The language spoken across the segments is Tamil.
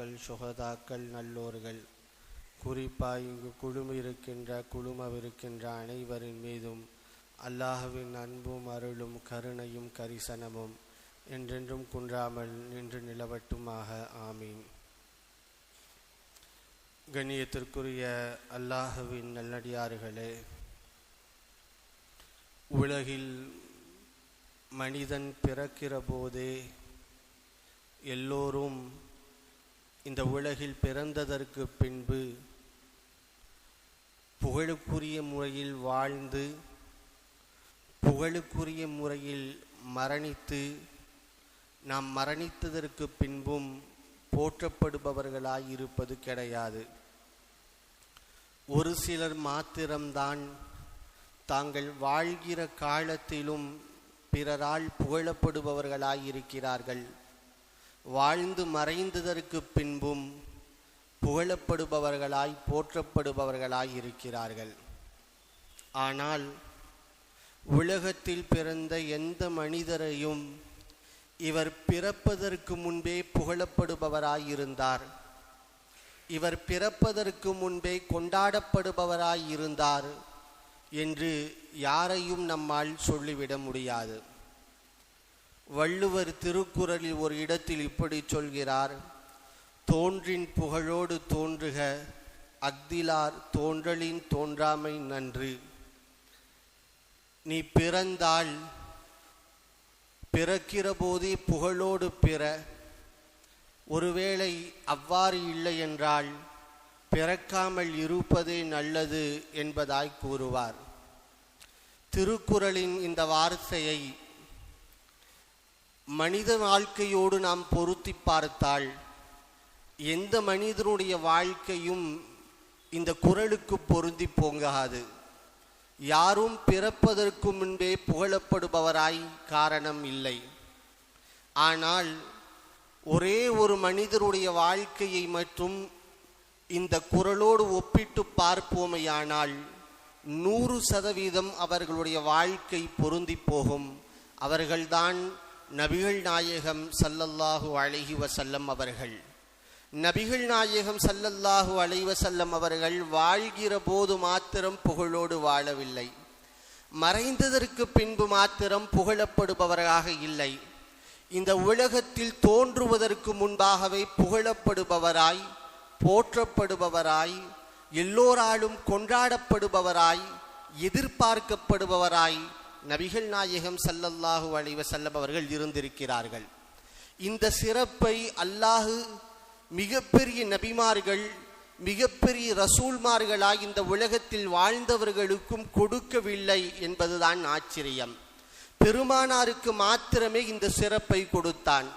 அவுலியாக்கள் சுகதாக்கள் நல்லோர்கள். குறிப்பாய் இங்கு குழுமிருக்கின்ற குழுமவிருக்கின்ற அனைவரின் மீதும் அல்லாஹுவின் அன்பும் அருளும் கருணையும் கரிசனமும் என்றென்றும் குன்றாமல் நின்று நிலவட்டுமாக. ஆமீன். கண்ணியத்திற்குரிய அல்லாஹுவின் நல்லடியார்களே உலகில் மனிதன் பிறக்கிற போதே எல்லோரும் இந்த உலகில் பிறந்ததற்கு பின்பு புகழுக்குரிய முறையில் வாழ்ந்து புகழுக்குரிய முறையில் மரணித்து நாம் மரணித்ததற்கு பின்பும் போற்றப்படுபவர்களாய் இருப்பது கிடையாது. ஒரு சிலர் மாத்திரம்தான் தாங்கள் வாழ்கிற காலத்திலும் பிறரால் புகழப்படுபவர்களாய் இருக்கிறார்கள் வாழ்ந்து மறைந்ததற்கு பின்பும் புகழப்படுபவர்களாய் போற்றப்படுபவர்களாய் இருக்கிறார்கள். ஆனால் உலகத்தில் பிறந்த எந்த மனிதரையும் இவர் பிறப்பதற்கு முன்பே புகழப்படுபவராய் இருந்தார். இவர் பிறப்பதற்கு முன்பே கொண்டாடப்படுபவராய் இருந்தார் என்று யாரையும் நம்மால் சொல்லிவிட முடியாது. வள்ளுவர் திருக்குறளில் ஒரு இடத்தில் இப்படி சொல்கிறார். தோன்றின் புகழோடு தோன்றுக அக்திலார் தோன்றலின் தோன்றாமை நன்று. நீ பிறந்தால் பிறக்கிற போதே புகழோடு பிற. ஒருவேளை அவ்வாறு இல்லை என்றால் பிறக்காமல் இருப்பதே நல்லது என்பதாய் கூறுவார். திருக்குறளின் இந்த வார்த்தையை மனித வாழ்க்கையோடு நாம் பொருத்தி பார்த்தால் எந்த மனிதனுடைய வாழ்க்கையும் இந்த குரலுக்கு பொருந்தி போங்காது. யாரும் பிறப்பதற்கு முன்பே புகழப்படுபவராய் காரணம் இல்லை. ஆனால் ஒரே ஒரு மனிதருடைய வாழ்க்கையை மட்டும் இந்த குரலோடு ஒப்பிட்டு பார்ப்போமையானால் நூறு சதவீதம் அவர்களுடைய வாழ்க்கை பொருந்தி போகும். அவர்கள்தான் நபிகள் நாயகம் சல்லல்லாஹு அலைஹி வசல்லம் அவர்கள். நபிகள் நாயகம் சல்லல்லாஹு அலைஹி வசல்லம் அவர்கள் வாழ்கிற போது மாத்திரம் புகழோடு வாழவில்லை. மறைந்ததற்கு பின்பு மாத்திரம் புகழப்படுபவராக இல்லை. இந்த உலகத்தில் தோன்றுவதற்கு முன்பாகவே புகழப்படுபவராய் போற்றப்படுபவராய் எல்லோராலும் கொண்டாடப்படுபவராய் எதிர்பார்க்கப்படுபவராய் நபிகள் நாயகம் சல்லல்லாஹு அலைஹி வஸல்லம் அவர்கள் இருந்திருக்கிறார்கள். இந்த சிறப்பை அல்லாஹு மிகப்பெரிய நபிமார்கள் மிகப்பெரிய ரசூல்மார்களாய் இந்த உலகத்தில் வாழ்ந்தவர்களுக்கும் கொடுக்கவில்லை என்பதுதான் ஆச்சரியம். பெருமானாருக்கு மாத்திரமே இந்த சிறப்பை கொடுத்தான்.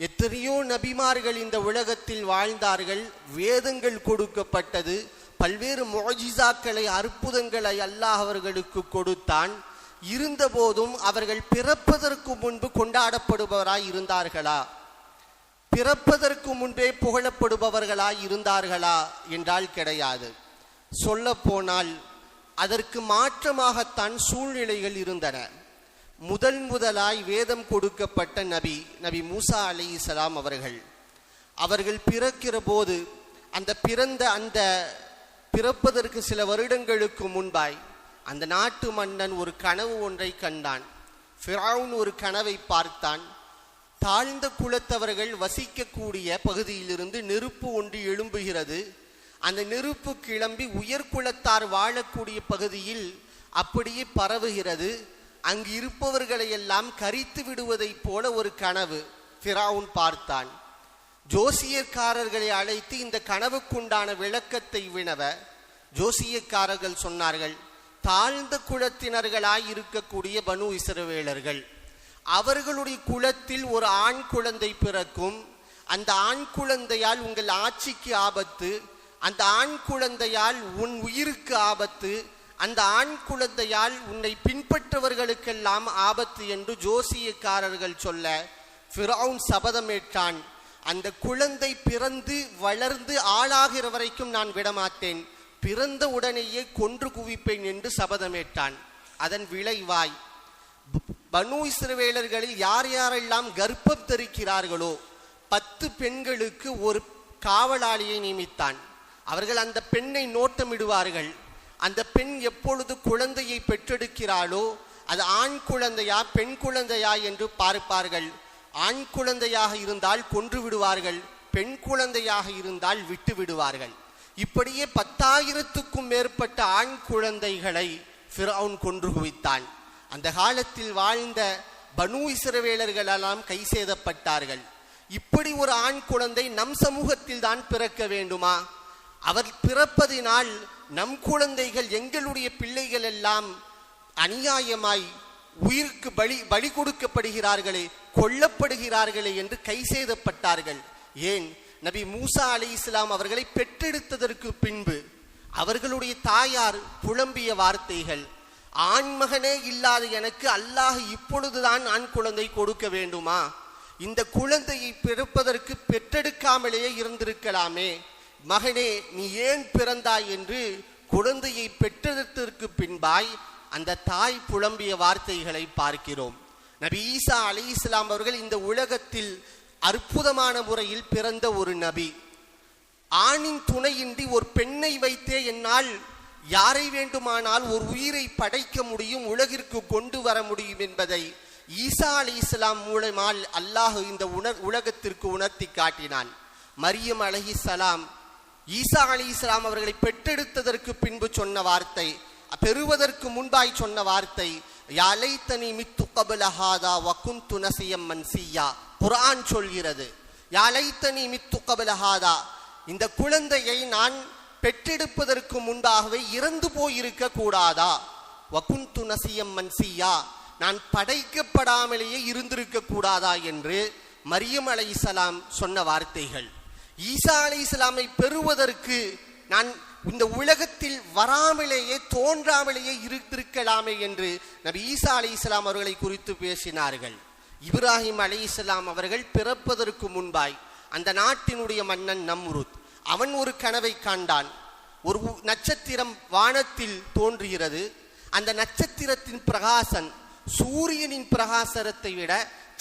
எத்தனையோ நபிமார்கள் இந்த உலகத்தில் வாழ்ந்தார்கள் வேதங்கள் கொடுக்கப்பட்டது பல்வேறு மோஜிசாக்களை அற்புதங்களை அல்லாஹ் அவர்களுக்கு கொடுத்தான். இருந்தபோதும் அவர்கள் பிறப்பதற்கு முன்பு கொண்டாடப்படுபவராய் இருந்தார்களா? பிறப்பதற்கு முன்பே புகழப்படுபவர்களாய் இருந்தார்களா என்றால் கிடையாது. சொல்ல போனால் அதற்கு மாற்றமாகத்தான் சூழ்நிலைகள் இருந்தன. முதல் முதலாய் வேதம் கொடுக்கப்பட்ட நபி நபி மூசா அலி இஸ்லாம் அவர்கள். அவர்கள் பிறக்கிற போது அந்த பிறந்த அந்த பிறப்பதற்கு சில வருடங்களுக்கு முன்பாய் அந்த நாட்டு மன்னன் ஒரு கனவு ஒன்றை கண்டான். ஃபிரவுன் ஒரு கனவை பார்த்தான். தாழ்ந்த குலத்தவர்கள் வசிக்கக்கூடிய பகுதியிலிருந்து நெருப்பு ஒன்று எழும்புகிறது. அந்த நெருப்பு கிளம்பி உயர்குலத்தார் வாழக்கூடிய பகுதியில் அப்படியே பரவுகிறது. அங்கு இருப்பவர்களை எல்லாம் கரித்து விடுவதைப் போல ஒரு கனவு ஃபிராவுன் பார்த்தான். ஜோசியக்காரர்களை அழைத்து இந்த கனவுக்குண்டான விளக்கத்தை வினவ ஜோசியக்காரர்கள் சொன்னார்கள் தாழ்ந்த குலத்தினர்களாய் இருக்கக்கூடிய பனு இசரவேலர்கள் அவர்களுடைய குலத்தில் ஒரு ஆண் குழந்தை பிறக்கும். அந்த ஆண் குழந்தையால் உங்கள் ஆட்சிக்கு ஆபத்து. அந்த ஆண் குழந்தையால் உன் உயிருக்கு ஆபத்து. அந்த ஆண் குழந்தையால் உன்னை பின்பற்றவர்களுக்கெல்லாம் ஆபத்து என்று ஜோசியக்காரர்கள் சொல்ல ஃபிரௌன் சபதமேற்றான். அந்த குழந்தை பிறந்து வளர்ந்து ஆளாகிற வரைக்கும் நான் விடமாட்டேன். பிறந்த உடனேயே கொன்று குவிப்பேன் என்று சபதமேற்றான் அதன் விளைவாய் பனு இஸ்ரவேலர்களில் யார் யாரெல்லாம் கர்ப்பம் தெரிக்கிறார்களோ பத்து பெண்களுக்கு ஒரு காவலாளியை நியமித்தான். அவர்கள் அந்த பெண்ணை நோட்டமிடுவார்கள். அந்த பெண் எப்பொழுது குழந்தையை பெற்றெடுக்கிறாளோ அது ஆண் குழந்தையா பெண் குழந்தையா என்று பார்ப்பார்கள். ஆண் குழந்தையாக இருந்தால் கொன்று விடுவார்கள் பெண் குழந்தையாக இருந்தால் விட்டு விடுவார்கள். இப்படியே பத்தாயிரத்துக்கும் மேற்பட்ட ஆண் குழந்தைகளை ஃபிரவுன் கொன்று குவித்தான். அந்த காலத்தில் வாழ்ந்த பனு இசிறவேலர்களெல்லாம் கை சேதப்பட்டார்கள். இப்படி ஒரு ஆண் குழந்தை நம் சமூகத்தில் தான் பிறக்க வேண்டுமா? அவர் பிறப்பதினால் நம் குழந்தைகள் எங்களுடைய பிள்ளைகள் எல்லாம் அநியாயமாய் உயிருக்கு பலி பலி கொடுக்கப்படுகிறார்களே கொல்லப்படுகிறார்களே என்று கை செய்தப்பட்டார்கள் ஏன்? நபி மூசா அலி இஸ்லாம் அவர்களை பெற்றெடுத்ததற்கு பின்பு அவர்களுடைய தாயார் புலம்பிய வார்த்தைகள் ஆண்மகனே இல்லாத எனக்கு அல்லாஹ் இப்பொழுதுதான் ஆண் குழந்தை கொடுக்க வேண்டுமா? இந்த குழந்தையை பிறப்பதற்கு பெற்றெடுக்காமலேயே இருந்திருக்கலாமே. மகனே நீ ஏன் பிறந்தாய்? என்று குழந்தையை பெற்றெடுத்ததற்கு பின்பாய் அந்த தாய் புலம்பிய வார்த்தைகளை பார்க்கிறோம். நபி ஈசா அலி இஸ்லாம் அவர்கள் இந்த உலகத்தில் அற்புதமான முறையில் பிறந்த ஒரு நபி. ஆணின் துணையின்றி ஒரு பெண்ணை வைத்தே என்னால் யாரை வேண்டுமானால் ஒரு உயிரை படைக்க முடியும் உலகிற்கு கொண்டு வர முடியும் என்பதை ஈசா அலி இஸ்லாம் மூலமால் அல்லாஹ் இந்த உணர் உலகத்திற்கு உணர்த்தி காட்டினான். மரியம் அலஹி சலாம் ஈசா அலி இஸ்லாம் அவர்களை பெற்றெடுத்ததற்கு பின்பு சொன்ன வார்த்தை பெறுவதற்கு முன்பாய் சொன்ன வார்த்தை யாலைத்தனி மித்து கபலஹாதா வக்கும் நசியம் மன்சியா. குரான் சொல்கிறது. யாலைத்தனி மித்து கபலஹாதா இந்த குழந்தையை நான் பெற்றெடுப்பதற்கு முன்பாகவே இறந்து போயிருக்க கூடாதா? வகுந்து நசியம் மன்சியா. நான் படைக்கப்படாமலேயே இருந்திருக்க கூடாதா என்று மரியம் அலை இஸ்லாம் சொன்ன வார்த்தைகள். ஈசா அலை இஸ்லாமை பெறுவதற்கு நான் இந்த உலகத்தில் வராமலேயே தோன்றாமலேயே இருந்திருக்கலாமே என்று நபி ஈசா அலை இஸ்லாம் அவர்களை குறித்து பேசினார்கள். இப்ராஹிம் அலி இஸ்லாம் அவர்கள் பிறப்பதற்கு முன்பாய் அந்த நாட்டினுடைய மன்னன் நம்ருத். அவன் ஒரு கனவை காண்டான் ஒரு நட்சத்திரம் வானத்தில் தோன்றுகிறது. அந்த நட்சத்திரத்தின் பிரகாசன் சூரியனின் பிரகாசத்தை விட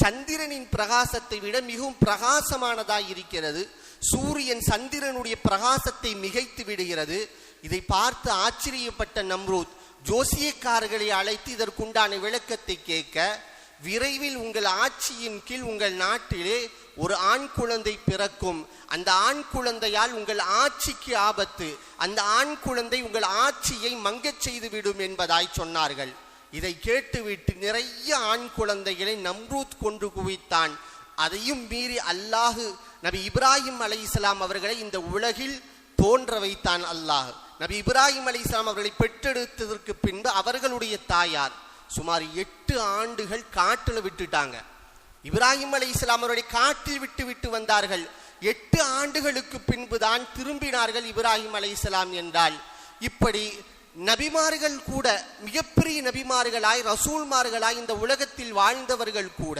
சந்திரனின் பிரகாசத்தை விட மிகவும் பிரகாசமானதாய் இருக்கிறது. சூரியன் சந்திரனுடைய பிரகாசத்தை மிகைத்து விடுகிறது. இதை பார்த்து ஆச்சரியப்பட்ட நம்ரூத் ஜோசியக்காரர்களை அழைத்து இதற்குண்டான விளக்கத்தை கேட்க விரைவில் உங்கள் ஆட்சியின் கீழ் உங்கள் நாட்டிலே ஒரு ஆண் குழந்தை பிறக்கும். அந்த ஆண் குழந்தையால் உங்கள் ஆட்சிக்கு ஆபத்து. அந்த ஆண் குழந்தை உங்கள் ஆட்சியை மங்கச் செய்துவிடும் என்பதாய் சொன்னார்கள். இதை கேட்டுவிட்டு நிறைய ஆண் குழந்தைகளை நம்ரூத் கொண்டு குவித்தான். அதையும் மீறி அல்லாஹு நபி இப்ராஹிம் அலைஹிஸ்ஸலாம் அவர்களை இந்த உலகில் தோன்ற வைத்தான் அல்லாஹ். நபி இப்ராஹிம் அலைஹிஸ்ஸலாம் அவர்களை பெற்றெடுத்ததற்கு பின்பு அவர்களுடைய தாயார். சுமார் எட்டு ஆண்டுகள் காட்டில் விட்டுட்டாங்க. இப்ராஹிம் அலி இஸ்லாம் அவருடைய காட்டில் விட்டு விட்டு வந்தார்கள். எட்டு ஆண்டுகளுக்கு பின்புதான் திரும்பினார்கள் இப்ராஹிம் அலி இஸ்லாம் என்றால். இப்படி நபிமார்கள் கூட மிகப்பெரிய நபிமார்களாய் ரசூல்மார்களாய் இந்த உலகத்தில் வாழ்ந்தவர்கள் கூட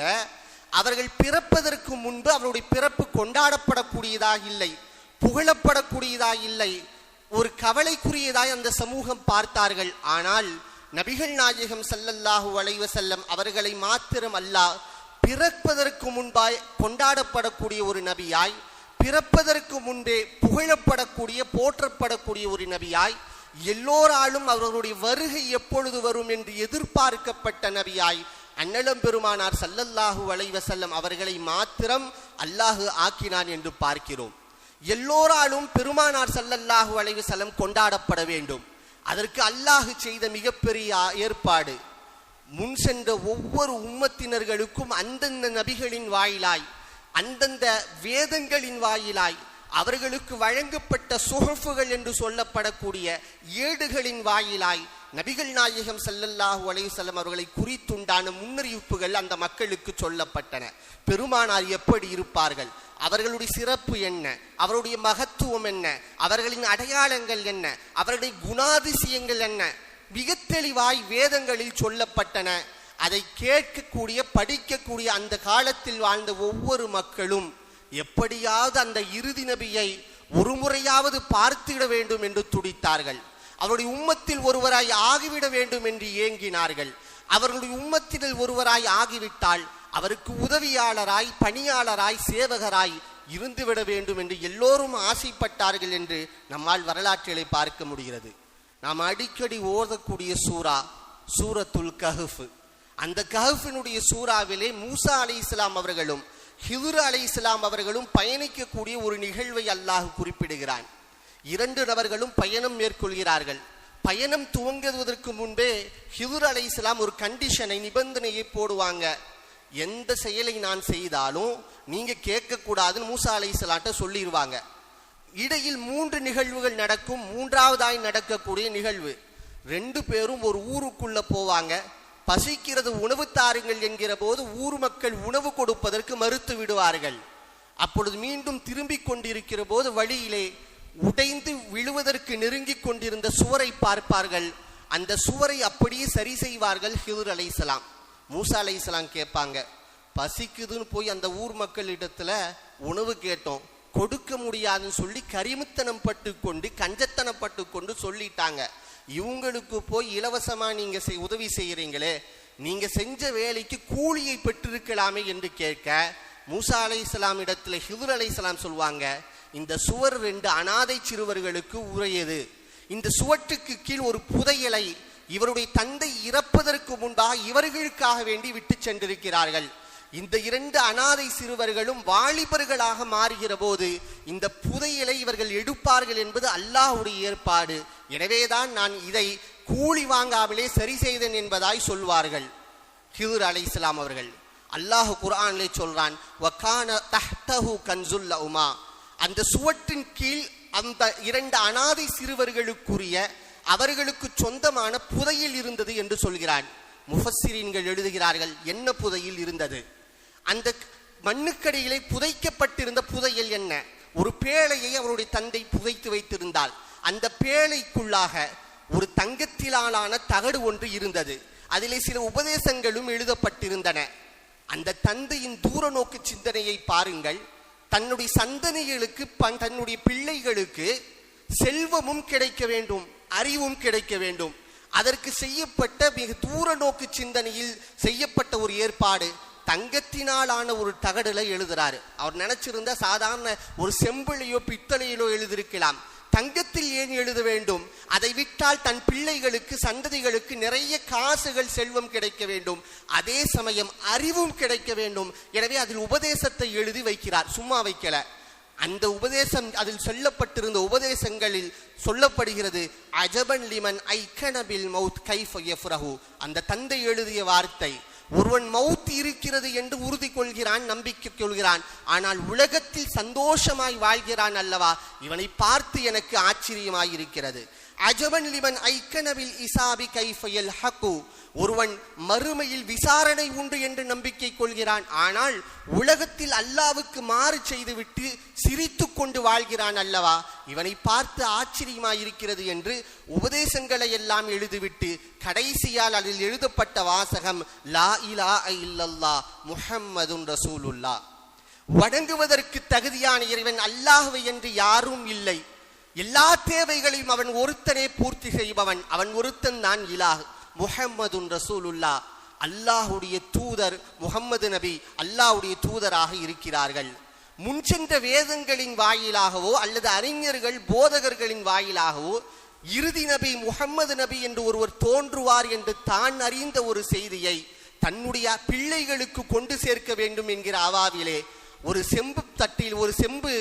அவர்கள் பிறப்பதற்கு முன்பு அவருடைய பிறப்பு கொண்டாடப்படக்கூடியதாக இல்லை புகழப்படக்கூடியதாக இல்லை ஒரு கவலைக்குரியதாய் அந்த சமூகம் பார்த்தார்கள். ஆனால் நபிகள் நாயகம் சல்லல்லாஹூ அலைஹி செல்லம் அவர்களை மாத்திரம் அல்லாஹ் பிறப்பதற்கு முன்பாய் கொண்டாடப்படக்கூடிய ஒரு நபியாய் பிறப்பதற்கு முன்பே புகழப்படக்கூடிய போற்றப்படக்கூடிய ஒரு நபியாய் எல்லோராலும் அவர்களுடைய வருகை எப்பொழுது வரும் என்று எதிர்பார்க்கப்பட்ட நபியாய் அன்னலம் பெருமானார் சல்லல்லாஹு அலைஹி செல்லம் அவர்களை மாத்திரம் அல்லாஹு ஆக்கினான் என்று பார்க்கிறோம். எல்லோராலும் பெருமானார் சல்லல்லாஹு அலைஹி செல்லம் கொண்டாடப்பட வேண்டும். அதற்கு அல்லாஹு செய்த மிகப்பெரிய ஏற்பாடு. முன் சென்ற ஒவ்வொரு உம்மத்தினர்களுக்கும் அந்தந்த நபிகளின் வாயிலாய் அந்தந்த வேதங்களின் வாயிலாய் அவர்களுக்கு வழங்கப்பட்ட சுகஃபுகள் என்று சொல்லப்படக்கூடிய ஏடுகளின் வாயிலாய் நபிகள் நாயகம் செல்லல்லாஹு அலையுசல்லம் அவர்களை குறித்துண்டான முன்னறிவிப்புகள் அந்த மக்களுக்கு சொல்லப்பட்டன. பெருமானார் எப்படி இருப்பார்கள்? அவர்களுடைய சிறப்பு என்ன? அவருடைய மகத்துவம் என்ன? அவர்களின் அடையாளங்கள் என்ன? அவர்களுடைய குணாதிசயங்கள் என்ன? மிக தெளிவாய் வேதங்களில் சொல்லப்பட்டன. அதை கேட்கக்கூடிய படிக்கக்கூடிய அந்த காலத்தில் வாழ்ந்த ஒவ்வொரு மக்களும் எப்படியாவது அந்த இறுதி நபியை ஒரு முறையாவது பார்த்திட வேண்டும் என்று துடித்தார்கள். அவருடைய உம்மத்தில் ஒருவராய் ஆகிவிட வேண்டும் என்று ஏங்கினார்கள். அவர்களுடைய உம்மத்தில் ஒருவராய் ஆகிவிட்டால் அவருக்கு உதவியாளராய் பணியாளராய் சேவகராய் இருந்துவிட வேண்டும் என்று எல்லோரும் ஆசைப்பட்டார்கள் என்று நம்மால் வரலாற்றுகளை பார்க்க முடிகிறது. நாம் அடிக்கடி ஓதக்கூடிய சூரா சூரத்துல் கஹஃப். அந்த கஹஃபினுடைய சூறாவிலே மூசா அலி இஸ்லாம் அவர்களும் ஹிதுர் அலை இஸ்லாம் அவர்களும் பயணிக்கக்கூடிய ஒரு நிகழ்வை அல்லாஹ் குறிப்பிடுகிறான். இரண்டு நபர்களும் பயணம் மேற்கொள்கிறார்கள். பயணம் துவங்குவதற்கு முன்பே ஹிதுர் அலை இஸ்லாம் ஒரு கண்டிஷனை நிபந்தனையை போடுவாங்க. எந்த செயலை நான் செய்தாலும் நீங்க கேட்கக்கூடாதுன்னு மூசா அலை இஸ்லாட்ட சொல்லிடுவாங்க இடையில் மூன்று நிகழ்வுகள் நடக்கும். மூன்றாவதாய் நடக்கக்கூடிய நிகழ்வு. ரெண்டு பேரும் ஒரு ஊருக்குள்ள போவாங்க. பசிக்கிறது உணவு தாருங்கள் என்கிற போது ஊர் மக்கள் உணவு கொடுப்பதற்கு மறுத்து விடுவார்கள். அப்பொழுது மீண்டும் திரும்பிக் கொண்டிருக்கிற போது வழியிலே உடைந்து விழுவதற்கு நெருங்கி கொண்டிருந்த சுவரை பார்ப்பார்கள். அந்த சுவரை அப்படியே சரி செய்வார்கள் ஹிதுர் அலைசலாம் மூசா அலைசலாம் கேட்பாங்க பசிக்குதுன்னு போய் அந்த ஊர் மக்களிடத்துல உணவு கேட்டோம். கொடுக்க முடியாதுன்னு சொல்லி கரிமுத்தனம் பட்டு கொண்டு கஞ்சத்தனப்பட்டு கொண்டு சொல்லிட்டாங்க. இவங்களுக்கு போய் இலவசமா நீங்க செய்- உதவி செய்யறீங்களே. நீங்க செஞ்ச வேலைக்கு கூலியை பெற்றிருக்கலாமே என்று கேட்க மூசா அலை இஸ்லாம் இடத்துல ஹிதுர் அலை சொல்லுவாங்க இந்த சுவர் ரெண்டு அனாதை சிறுவர்களுக்கு உரையது இந்த சுவற்றுக்கு கீழ் ஒரு புதையலை இவருடைய தந்தை இறப்பதற்கு முன்பாக இவர்களுக்காக வேண்டி விட்டு சென்றிருக்கிறார்கள். இந்த இரண்டு அனாதை சிறுவர்களும் வாலிபர்களாக மாறுகிற போது இந்த புதையலை இவர்கள் எடுப்பார்கள் என்பது அல்லாஹுடைய ஏற்பாடு. எனவேதான் நான் இதை கூலி வாங்காமலே சரி செய்தேன் என்பதாய் சொல்வார்கள். ஹியூர் அலை இஸ்லாம் அவர்கள். அல்லாஹ் குர்ஆனிலே சொல்றான் வக்கான தஹ்தஹு கன்சுல் உமா அந்த சுவற்றின் கீழ் அந்த இரண்டு அனாதை சிறுவர்களுக்குரிய அவர்களுக்கு சொந்தமான புதையில் இருந்தது என்று சொல்கிறான். முஃபஸ்ஸிரீன்கள் எழுதுகிறார்கள் என்ன புதையில் இருந்தது? அந்த மண்ணுக்கடியிலே புதைக்கப்பட்டிருந்த புதையல் என்ன? ஒரு பேழையை அவருடைய தந்தை புதைத்து வைத்திருந்தால் அந்த பேழைக்குள்ளாக ஒரு தங்கத்திலான தகடு ஒன்று இருந்தது. அதிலே சில உபதேசங்களும் எழுதப்பட்டிருந்தன. அந்த தந்தையின் தூர நோக்கு சிந்தனையை பாருங்கள். தன்னுடைய சந்ததிகளுக்கு தன்னுடைய பிள்ளைகளுக்கு செல்வமும் கிடைக்க வேண்டும் அறிவும் கிடைக்க வேண்டும். அதற்கு செய்யப்பட்ட மிக தூர நோக்கு சிந்தனையில் செய்யப்பட்ட ஒரு ஏற்பாடு தங்கத்தினாலான ஒரு தகடுல எழுதுறாரு. அவர் நினைச்சிருந்தா சாதாரண ஒரு செம்பிளையோ பித்தளையிலோ எழுதியிருக்கலாம். தங்கத்தில் ஏன் எழுத வேண்டும்? அதை விட்டால் தன் பிள்ளைகளுக்கு சந்ததிகளுக்கு நிறைய காசுகள் செல்வம் கிடைக்க வேண்டும். அதே சமயம் அறிவும் கிடைக்க வேண்டும். எனவே அதில் உபதேசத்தை எழுதி வைக்கிறார். சும்மா வைக்கல. அந்த உபதேசம் அதில் சொல்லப்பட்டிருந்த உபதேசங்களில் சொல்லப்படுகிறது அஜபன் லிமன் ஐக்கனபில் மவுத் கைஃப் அந்த தந்தை எழுதிய வார்த்தை ஒருவன் மவுத் இருக்கிறது என்று உறுதி கொள்கிறான் நம்பிக்கை கொள்கிறான். ஆனால் உலகத்தில் சந்தோஷமாய் வாழ்கிறான் அல்லவா? இவனை பார்த்து எனக்கு ஆச்சரியமாய் இருக்கிறது. அஜபன் லிமன் ஐக்கனவில் இசாபி கைஃபயல் ஹக்கு ஒருவன் மறுமையில் விசாரணை உண்டு என்று நம்பிக்கை கொள்கிறான். ஆனால் உலகத்தில் அல்லாவுக்கு மாறு செய்துவிட்டு சிரித்து கொண்டு வாழ்கிறான் அல்லவா? இவனை பார்த்து ஆச்சரியமாயிருக்கிறது என்று உபதேசங்களை எல்லாம் எழுதிவிட்டு கடைசியால் அதில் எழுதப்பட்ட வாசகம் லா இலா இல்லல்லா முஹம்மதுன் ரசூலுல்லா வணங்குவதற்கு தகுதியான இறைவன் அல்லாஹுவை என்று யாரும் இல்லை. எல்லா தேவைகளையும் அவன் ஒருத்தனே பூர்த்தி செய்பவன். அவன் ஒருத்தன் தான் இலாஹ். முஹம்மதுன் ரசூலுல்லா. அல்லாஹுடைய தூதர் முகம்மது நபி அல்லாஹ்வுடைய தூதராக இருக்கிறார்கள். முன்சென்ற வேதங்களின் வாயிலாகவோ அல்லது அறிஞர்கள் போதகர்களின் வாயிலாகவோ இறுதி நபி முகம்மது நபி என்று ஒருவர் தோன்றுவார் என்று தான் அறிந்த ஒரு செய்தியை தன்னுடைய பிள்ளைகளுக்கு கொண்டு சேர்க்க வேண்டும் என்கிற அவாவிலே ஒரு செம்பு தட்டில் ஒரு செம்பு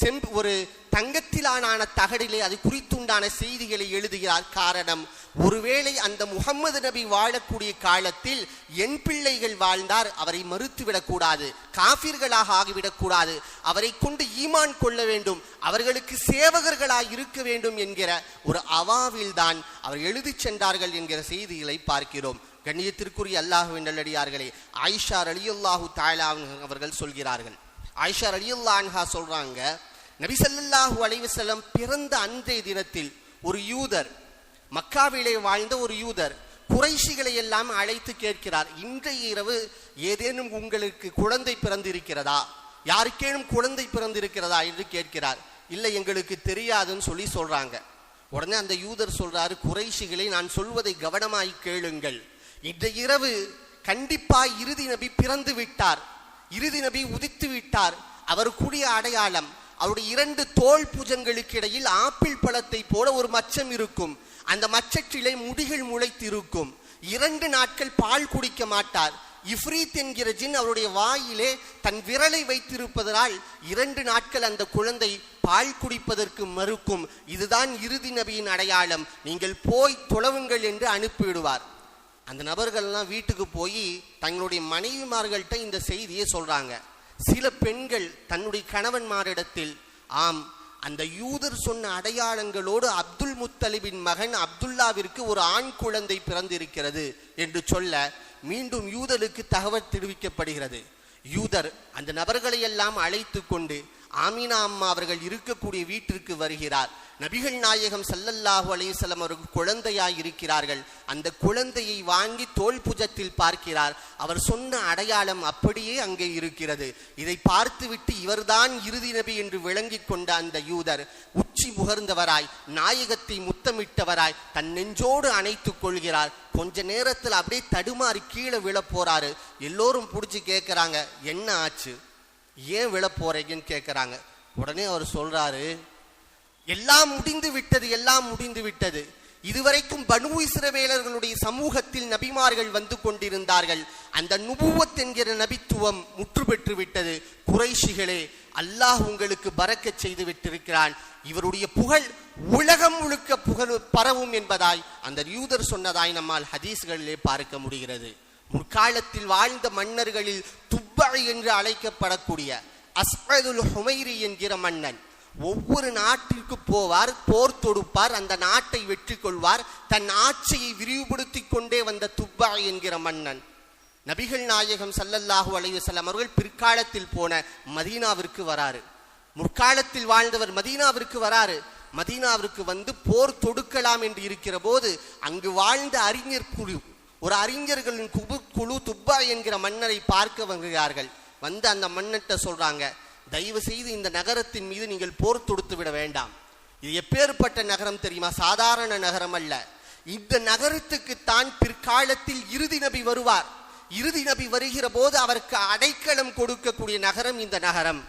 செம்பு ஒரு தங்கத்திலான தகடிலே அது குறித்துண்டான செய்திகளை எழுதுகிறார். காரணம் ஒருவேளை அந்த முகம்மது நபி வாழக்கூடிய காலத்தில் என் பிள்ளைகள் வாழ்ந்தார் அவரை மறுத்துவிடக்கூடாது காபிர்களாக ஆகிவிடக்கூடாது அவரை கொண்டு ஈமான் கொள்ள வேண்டும் அவர்களுக்கு சேவகர்களாக இருக்க வேண்டும் என்கிற ஒரு அவாவில் தான் அவர் எழுதிச் சென்றார்கள் என்கிற செய்திகளை பார்க்கிறோம். கண்ணியத்திற்குரிய அல்லாஹுவின் நல்லடியார்களே ஆயிஷா ரலியல்லாஹு தாயலா அவர்கள் சொல்கிறார்கள். ஆயிஷா ரலியல்லா அன்ஹா சொல்றாங்க நபிசல்லாஹூ அலைவசல்லம் பிறந்த அன்றைய தினத்தில் ஒரு யூதர் மக்காவிலே வாழ்ந்த ஒரு யூதர் குறைஷிகளை எல்லாம் அழைத்து கேட்கிறார் இன்றைய இரவு ஏதேனும் உங்களுக்கு குழந்தை பிறந்திருக்கிறதா? யாருக்கேனும் குழந்தை பிறந்திருக்கிறதா என்று கேட்கிறார். இல்லை எங்களுக்கு தெரியாதுன்னு சொல்லி சொல்றாங்க. உடனே அந்த யூதர் சொல்றாரு குறைஷிகளை நான் சொல்வதை கவனமாய் கேளுங்கள். இன்றைய இரவு கண்டிப்பா இறுதி நபி பிறந்து விட்டார். இறுதி நபி உதித்து விட்டார். கூடிய அடையாளம் அவருடைய இரண்டு தோல் புஜங்களுக்கு இடையில் ஆப்பிள் பழத்தை போல ஒரு மச்சம் இருக்கும். அந்த மச்சற்றிலே முடிகள் முளைத்திருக்கும். இரண்டு நாட்கள் பால் குடிக்க மாட்டார். இஃப்ரீத் என்கிற ஜின் அவருடைய வாயிலே தன் விரலை வைத்திருப்பதனால் இரண்டு நாட்கள் அந்த குழந்தை பால் குடிப்பதற்கு மறுக்கும். இதுதான் இறுதி நபியின் அடையாளம். நீங்கள் போய் தொழவுங்கள் என்று அனுப்பிவிடுவார். அந்த நபர்கள்லாம் வீட்டுக்கு போய் தங்களுடைய மனைவிமார்கள்ட்ட இந்த செய்தியை சொல்றாங்க. சில பெண்கள் தன்னுடைய கணவன்மாரிடத்தில் ஆம் அந்த யூதர் சொன்ன அடையாளங்களோடு அப்துல் முத்தலிபின் மகன் அப்துல்லாவிற்கு ஒரு ஆண் குழந்தை பிறந்திருக்கிறது என்று சொல்ல மீண்டும் யூதருக்கு தகவல் தெரிவிக்கப்படுகிறது. யூதர் அந்த நபர்களை எல்லாம் அழைத்து கொண்டு ஆமீனா அம்மா அவர்கள் இருக்கக்கூடிய வீட்டிற்கு வருகிறார். நபிகள் நாயகம் சல்லல்லாஹு அலைஹி அவர்கள் குழந்தையாய் இருக்கிறார்கள். அந்த குழந்தையை வாங்கி தோல் புஜத்தில் பார்க்கிறார். அவர் சொன்ன அடையாளம் அப்படியே அங்கே இருக்கிறது. இதை பார்த்துவிட்டு இவர்தான் இறுதி நபி என்று விளங்கிக் கொண்ட அந்த யூதர் உச்சி முகர்ந்தவராய் நாயகத்தை முத்தமிட்டவராய் தன் நெஞ்சோடு அணைத்துக் கொள்கிறார். கொஞ்ச நேரத்தில் அப்படியே தடுமாறி கீழே விழப் போறாரு. எல்லோரும் பிடிச்சி கேட்கிறாங்க என்ன ஆச்சு? ஏன் விழ போறீங்கன்னு கேட்குறாங்க உடனே அவர் சொல்றாரு எல்லாம் முடிந்து விட்டது எல்லாம் முடிந்து விட்டது. இதுவரைக்கும் பனு இஸ்ரவேலர்களுடைய சமூகத்தில் நபிமார்கள் வந்து கொண்டிருந்தார்கள். அந்த நுபுவத் என்கிற நபித்துவம் முற்று பெற்று விட்டது. குறைஷிகளே அல்லாஹ் உங்களுக்கு பறக்கச் செய்து விட்டிருக்கிறான். இவருடைய புகழ் உலகம் முழுக்க புகழ் பரவும் என்பதாய் அந்த யூதர் சொன்னதாய் நம்மால் ஹதீஸ்களிலே பார்க்க முடிகிறது. முற்காலத்தில் வாழ்ந்த மன்னர்களில் துப்பை என்று அழைக்கப்படக்கூடிய அஸ்மதுல் ஹுமைரி என்கிற மன்னன் ஒவ்வொரு நாட்டிற்கு போவார் போர் தொடுப்பார் அந்த நாட்டை வெற்றி கொள்வார் தன் ஆட்சியை விரிவுபடுத்திக் கொண்டே வந்த துப்பா என்கிற மன்னன். நபிகள் நாயகம் சல்லல்லாஹு அலையுசல்லாம் அவர்கள் பிற்காலத்தில் போன மதீனாவிற்கு வராரு. முற்காலத்தில் வாழ்ந்தவர் மதீனாவிற்கு வராரு. மதீனாவிற்கு வந்து போர் தொடுக்கலாம் என்று இருக்கிற போது அங்கு வாழ்ந்த அறிஞர் குழு ஒரு அறிஞர்களின் குபு குழு துப்பா என்கிற மன்னரை பார்க்க வருகிறார்கள் வந்து அந்த மன்னர்கிட்ட சொல்றாங்க தயவு செய்து இந்த நகரத்தின் மீது நீங்கள் போர் தொடுத்து விட வேண்டாம். இது எப்பேற்பட்ட நகரம் தெரியுமா? சாதாரண நகரம் அல்ல. இந்த நகரத்துக்கு தான் பிற்காலத்தில் இறுதி நபி வருவார். இறுதி நபி வருகிற போது அவருக்கு அடைக்கலம் கொடுக்கக்கூடிய நகரம் இந்த நகரம்.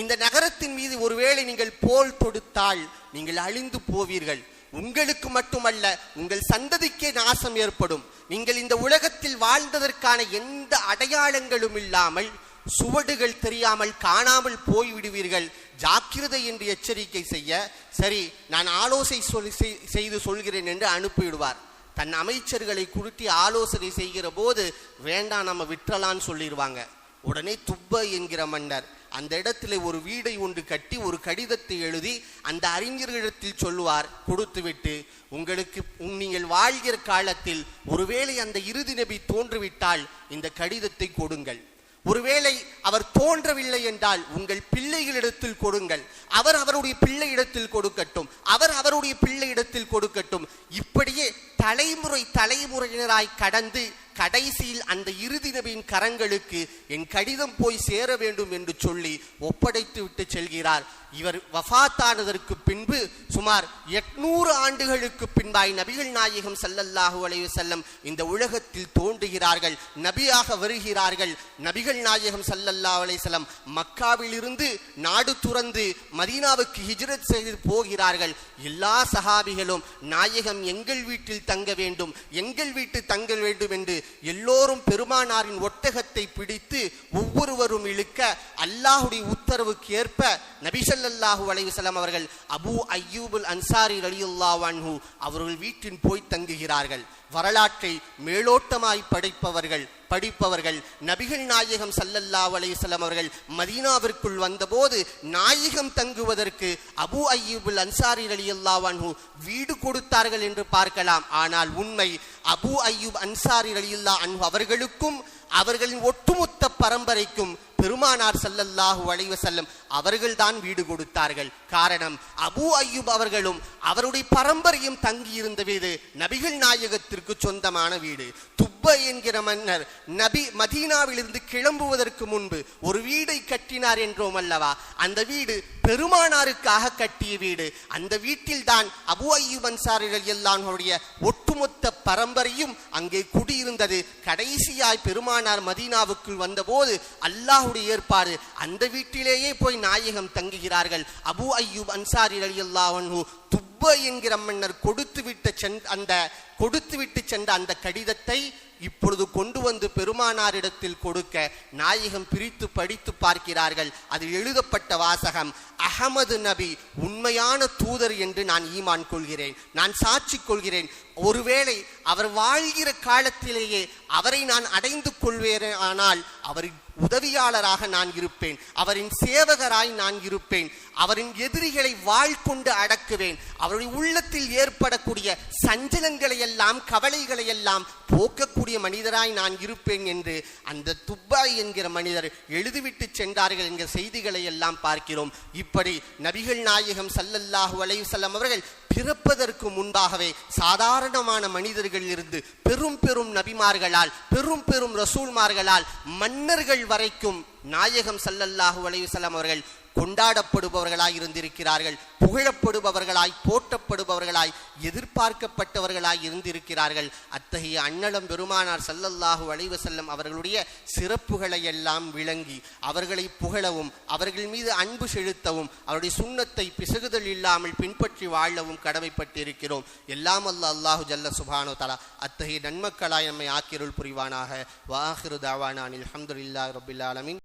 இந்த நகரத்தின் மீது ஒருவேளை நீங்கள் போல் தொடுத்தால் நீங்கள் அழிந்து போவீர்கள். உங்களுக்கு மட்டுமல்ல உங்கள் சந்ததிக்கே நாசம் ஏற்படும். நீங்கள் இந்த உலகத்தில் வாழ்ந்ததற்கான எந்த அடையாளங்களும் இல்லாமல் சுவடுகள் தெரியாமல் காணாமல் போய்விடுவீர்கள். ஜாக்கிரதை என்று எச்சரிக்கை செய்ய சரி நான் ஆலோசனை சொல் செய்- செய்து சொல்கிறேன் என்று அனுப்பிவிடுவார். தன் அமைச்சர்களை குருட்டி ஆலோசனை செய்கிற போது வேண்டாம் நம்ம விட்டுறலான்னு சொல்லிடுவாங்க. உடனே துப்ப என்கிற மன்னர் அந்த இடத்துல ஒரு வீடை ஒன்று கட்டி ஒரு கடிதத்தை எழுதி அந்த அறிஞர்களிடத்தில் சொல்லுவார் கொடுத்துவிட்டு உங்களுக்கு நீங்கள் வாழ்கிற காலத்தில் ஒருவேளை அந்த இறுதி நபி தோன்றுவிட்டால் இந்த கடிதத்தை கொடுங்கள். ஒருவேளை அவர் தோன்றவில்லை என்றால் உங்கள் பிள்ளைகளிடத்தில் கொடுங்கள். அவர் அவருடைய பிள்ளை இடத்தில் கொடுக்கட்டும். அவர் அவருடைய பிள்ளை இடத்தில் கொடுக்கட்டும். இப்படியே தலைமுறை தலைமுறையினராய் கடந்து கடைசியில் அந்த இறுதி நபியின் கரங்களுக்கு என் கடிதம் போய் சேர வேண்டும் என்று சொல்லி ஒப்படைத்து விட்டு செல்கிறார். இவர் வஃத்தானதற்கு பின்பு சுமார் எட்நூறு ஆண்டுகளுக்கு பின்பாய் நபிகள் நாயகம் சல்லல்லாஹு அலைவு செல்லம் இந்த உலகத்தில் தோன்றுகிறார்கள் நபியாக வருகிறார்கள். நபிகள் நாயகம் சல்லல்லா அலைஹி செல்லம் மக்காவிலிருந்து நாடு துறந்து மதீனாவுக்கு ஹிஜ்ரத் செய்து போகிறார்கள். எல்லா சஹாபிகளும் நாயகம் எங்கள் வீட்டில் தங்க வேண்டும் எங்கள் வீட்டு தங்க வேண்டும் என்று எல்லோரும் பெருமானாரின் ஒட்டகத்தை பிடித்து ஒவ்வொருவரும் இழுக்க அல்லாஹுடைய உத்தரவுக்கு ஏற்ப நபிசல்லாஹு ஸல்லல்லாஹு அவர்கள் அபூ அய்யூபுல் அன்சாரி ரலியல்லாஹு அவர்கள் வீட்டின் போய் தங்குகிறார்கள். வரலாற்றை மேலோட்டமாய் படைப்பவர்கள் படிப்பவர்கள் நபிகள் நாயகம் சல்லல்லா அலைஹி அவர்கள் மதீனாவிற்குள் வந்தபோது நாயகம் தங்குவதற்கு அபு ஐயூபுல் அன்சாரி அலி அன்ஹு வீடு கொடுத்தார்கள் என்று பார்க்கலாம். ஆனால் உண்மை அபு ஐயூப் அன்சாரி அலியுல்லா அன்ஹு அவர்களுக்கும் அவர்களின் ஒட்டுமொத்த பரம்பரைக்கும் பெருமானார் ஸல்லல்லாஹு அலைஹி செல்லும் அவர்கள்தான் வீடு கொடுத்தார்கள். காரணம் அபு அய்யூப் அவர்களும் அவருடைய பரம்பரையும் தங்கியிருந்த வீடு நபிகள் நாயகத்திற்கு சொந்தமான வீடு. துப்பை என்கிற மன்னர் நபி மதீனாவிலிருந்து கிளம்புவதற்கு முன்பு ஒரு வீடை கட்டினார் என்றோம் அல்லவா? அந்த வீடு பெருமானாருக்காக கட்டிய வீடு. அந்த வீட்டில் தான் அபு அய்யூப் அன்சாரிகள் எல்லாருடைய ஒட்டுமொத்த பரம்பரையும் அங்கே குடியிருந்தது. கடைசியாய் பெருமானார் மதீனாவுக்குள் வந்தபோது அல்லாஹ் அல்லாஹுடைய ஏற்பாடு. அந்த வீட்டிலேயே போய் நாயகம் தங்குகிறார்கள். அபு ஐயூப் அன்சாரி அலி அல்லாஹு துப்ப என்கிற மன்னர் கொடுத்து விட்ட சென் அந்த கொடுத்து விட்டு சென்ற அந்த கடிதத்தை இப்பொழுது கொண்டு வந்து பெருமானாரிடத்தில் கொடுக்க நாயகம் பிரித்து படித்து பார்க்கிறார்கள். அதில் எழுதப்பட்ட வாசகம் அகமது நபி உண்மையான தூதர் என்று நான் ஈமான் கொள்கிறேன். நான் சாட்சி கொள்கிறேன். ஒருவேளை அவர் வாழ்கிற காலத்திலேயே அவரை நான் அடைந்து கொள்வேன் ஆனால் அவர் உதவியாளராக நான் இருப்பேன். அவரின் சேவகராய் நான் இருப்பேன். அவரின் எதிரிகளை வாழ் கொண்டு அடக்குவேன். அவருடைய உள்ளத்தில் ஏற்படக்கூடிய சஞ்சலங்களை எல்லாம் கவலைகளை எல்லாம் போக்கக்கூடிய மனிதராய் நான் இருப்பேன் என்று அந்த துப்பாய் என்கிற மனிதர் எழுதிவிட்டு சென்றார்கள் என்கிற செய்திகளை எல்லாம் பார்க்கிறோம். இப்படி நபிகள் நாயகம் சல்லல்லாஹு அலையுசல்லம் அவர்கள் பிறப்பதற்கு முன்பாகவே சாதாரணமான மனிதர்கள் இருந்து பெரும் பெரும் நபிமார்களால் பெரும் பெரும் ரசூல்மார்களால் மன்னர்கள் வரைக்கும் நாயகம் சல்லல்லாஹு அலைஹி செல்லம் அவர்கள் கொண்டாடப்படுபவர்களாய் இருந்திருக்கிறார்கள் புகழப்படுபவர்களாய் போற்றப்படுபவர்களாய் எதிர்பார்க்கப்பட்டவர்களாய் இருந்திருக்கிறார்கள். அத்தகைய அன்னலம் பெருமானார் சல்லல்லாஹு அலைஹி வஸல்லம் அவர்களுடைய சிறப்புகளை எல்லாம் விளங்கி அவர்களை புகழவும் அவர்கள் மீது அன்பு செலுத்தவும் அவருடைய சுண்ணத்தை பிசகுதல் இல்லாமல் பின்பற்றி வாழவும் கடமைப்பட்டிருக்கிறோம். எல்லாம் அல்ல அல்லாஹு ஜல்ல சுபானோ தலா அத்தகைய நன்மக்களாய் நம்மை ஆக்கிருள் புரிவானாக. வாஹிரு தாவானானில் அஹமதுல்லா ரபில்லாலமின்